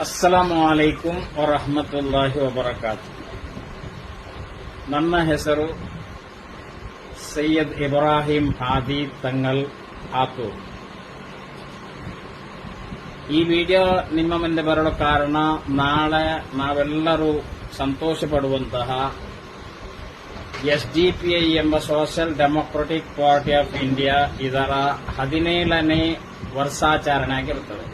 ಅಸ್ಸಲಾಮು ಅಲೈಕುಂ ವರಹಮತುಲ್ಲಾಹಿ ವಬರಕಾತು ನನ್ನ ಹೆಸರು ಸೈಯದ್ ಇಬ್ರಾಹಿಂ ಹಾದಿ ತಂಗಲ್ ಆತೂರ್ ಈ ವಿಡಿಯೋ ನಿಮ್ಮ ಮುಂದೆ ಬರಲು ಕಾರಣ ನಾಳೆ ನಾವೆಲ್ಲರೂ ಸಂತೋಷ ಪಡುವಂತಹ ಎಸ್ಡಿಪಿಐ ಎಂಬ Social Democratic Party of India ಇದರ ಹದಿನೇಳನೇ ವರ್ಷಾಚರಣೆ ಆಗಿರುತ್ತದೆ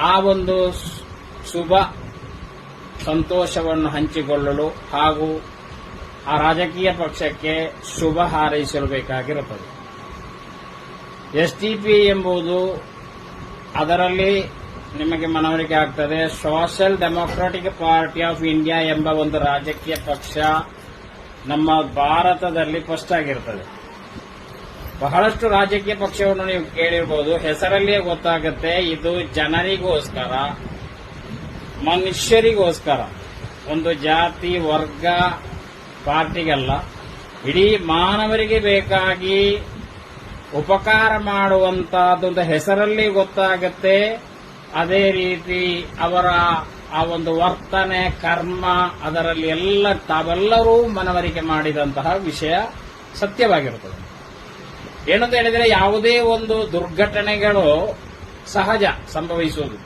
ಆ ಒಂದು ಶುಭ ಸಂತೋಷವನ್ನು ಹಂಚಿಕೊಳ್ಳಲು ಹಾಗೂ ಆ ರಾಜಕೀಯ ಪಕ್ಷಕ್ಕೆ ಶುಭ ಹಾರೈಸಲು ಬೇಕಾಗಿರುತ್ತದೆ ಪಿ ಎಂಬುದು ಅದರಲ್ಲಿ ನಿಮಗೆ ಮನವರಿಕೆ ಆಗ್ತದೆ. Social Democratic Party of India ಎಂಬ ಒಂದು ರಾಜಕೀಯ ಪಕ್ಷ ನಮ್ಮ ಭಾರತದಲ್ಲಿ ಫಸ್ಟ್ ಆಗಿರುತ್ತದೆ ಬಹಳಷ್ಟು ರಾಜಕೀಯ ಪಕ್ಷವನ್ನು ನೀವು ಕೇಳಿರ್ಬೋದು. ಹೆಸರಲ್ಲೇ ಗೊತ್ತಾಗುತ್ತೆ, ಇದು ಜನರಿಗೋಸ್ಕರ, ಮನುಷ್ಯರಿಗೋಸ್ಕರ. ಒಂದು ಜಾತಿ, ವರ್ಗ, ಪಾರ್ಟಿಗಲ್ಲ. ಇಡೀ ಮಾನವರಿಗೆ ಬೇಕಾಗಿ ಉಪಕಾರ ಮಾಡುವಂತಹದ್ದೊಂದು ಹೆಸರಲ್ಲಿ ಗೊತ್ತಾಗುತ್ತೆ. ಅದೇ ರೀತಿ ಅವರ ಆ ಒಂದು ವರ್ತನೆ, ಕರ್ಮ, ಅದರಲ್ಲಿ ಎಲ್ಲ ತಾವೆಲ್ಲರೂ ಮನವರಿಕೆ ಮಾಡಿದಂತಹ ವಿಷಯ ಸತ್ಯವಾಗಿರುತ್ತದೆ. ಏನಂತ ಹೇಳಿದರೆ ಯಾವುದೇ ಒಂದು ದುರ್ಘಟನೆಗಳು ಸಹಜ ಸಂಭವಿಸುವುದು.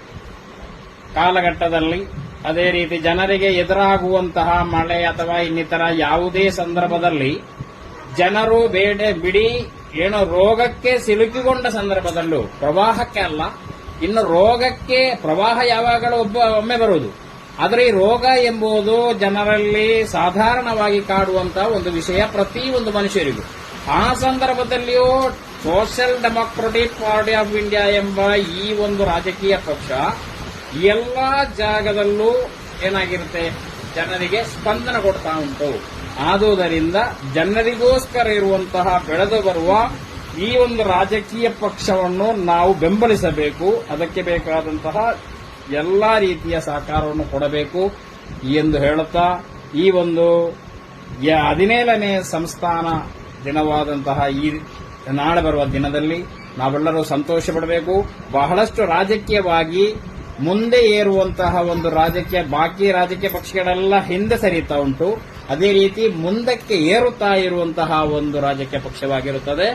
ಕಾಲಘಟ್ಟದಲ್ಲಿ ಅದೇ ರೀತಿ ಜನರಿಗೆ ಎದುರಾಗುವಂತಹ ಮಳೆ ಅಥವಾ ಇನ್ನಿತರ ಯಾವುದೇ ಸಂದರ್ಭದಲ್ಲಿ ಜನರು ಬೇಡ ಬಿಡಿ, ಏನೋ ರೋಗಕ್ಕೆ ಸಿಲುಕಿಕೊಂಡ ಸಂದರ್ಭದಲ್ಲೂ, ಪ್ರವಾಹಕ್ಕೆ ಅಲ್ಲ, ಇನ್ನು ರೋಗಕ್ಕೆ ಪ್ರವಾಹ ಯಾವಾಗಲೂ ಒಬ್ಬ, ಒಮ್ಮೆ ಬರುವುದು. ಆದರೆ ಈ ರೋಗ ಎಂಬುದು ಜನರಲ್ಲಿ ಸಾಧಾರಣವಾಗಿ ಕಾಡುವಂತಹ ಒಂದು ವಿಷಯ ಪ್ರತಿ ಒಂದು ಮನುಷ್ಯರಿಗೂ. ಆ ಸಂದರ್ಭದಲ್ಲಿಯೂ Social Democratic Party of India ಎಂಬ ಈ ಒಂದು ರಾಜಕೀಯ ಪಕ್ಷ ಎಲ್ಲ ಜಾಗದಲ್ಲೂ ಏನಾಗಿರುತ್ತೆ? ಜನರಿಗೆ ಸ್ಪಂದನ ಕೊಡ್ತಾ ಉಂಟು. ಆದುದರಿಂದ ಜನರಿಗೋಸ್ಕರ ಇರುವಂತಹ ಬೆಳೆದು ಬರುವ ಈ ಒಂದು ರಾಜಕೀಯ ಪಕ್ಷವನ್ನು ನಾವು ಬೆಂಬಲಿಸಬೇಕು. ಅದಕ್ಕೆ ಬೇಕಾದಂತಹ ಎಲ್ಲಾ ರೀತಿಯ ಸಹಕಾರವನ್ನು ಕೊಡಬೇಕು ಎಂದು ಹೇಳುತ್ತಾ ಈ ಒಂದು ಹದಿನೇಳನೇ ಸಂಸ್ಥಾನ ದಿನವಾದಂತಹ ಈ ನಾಳೆ ಬರುವ ದಿನದಲ್ಲಿ ನಾವೆಲ್ಲರೂ ಸಂತೋಷ ಪಡಬೇಕು ಬಹಳಷ್ಟು ರಾಜಕೀಯವಾಗಿ ಮುಂದೆ ಏರುವಂತಹ ಒಂದು ರಾಜಕೀಯ, ಬಾಕಿ ರಾಜಕೀಯ ಪಕ್ಷಗಳೆಲ್ಲ ಹಿಂದೆ ಸರಿಯುತ್ತಾ ಉಂಟು. ಅದೇ ರೀತಿ ಮುಂದಕ್ಕೆ ಏರುತ್ತಾ ಇರುವಂತಹ ಒಂದು ರಾಜಕೀಯ ಪಕ್ಷವಾಗಿರುತ್ತದೆ.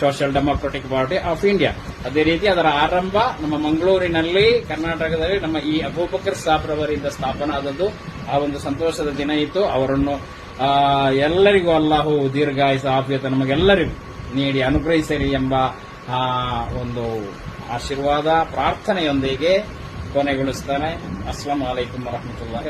Social Democratic Party of India. ಅದೇ ರೀತಿ ಅದರ ಆರಂಭ ನಮ್ಮ ಮಂಗಳೂರಿನಲ್ಲಿ, ಕರ್ನಾಟಕದಲ್ಲಿ ನಮ್ಮ ಈ ಅಬೂಬಕರ್ ಸಾಬ್ರವರಿಂದ ಸ್ಥಾಪನೆ ಆದದ್ದು ಆ ಒಂದು ಸಂತೋಷದ ದಿನ ಇತ್ತು. ಅವರನ್ನು ಎಲ್ಲರಿಗೂ ಅಲ್ಲಾಹು ದೀರ್ಘಾಯುಸ ಆಫಿಯತ ನಮಗೆಲ್ಲರಿಗೂ ನೀಡಿ ಅನುಗ್ರಹಿಸಲಿ ಎಂಬ ಆ, ಒಂದು ಆಶೀರ್ವಾದ ಪ್ರಾರ್ಥನೆಯೊಂದಿಗೆ ಕೊನೆಗೊಳಿಸ್ತಾನೆ. ಅಸ್ಲಾಂ ವರಹಮತುಲ್ಲಾಹಿ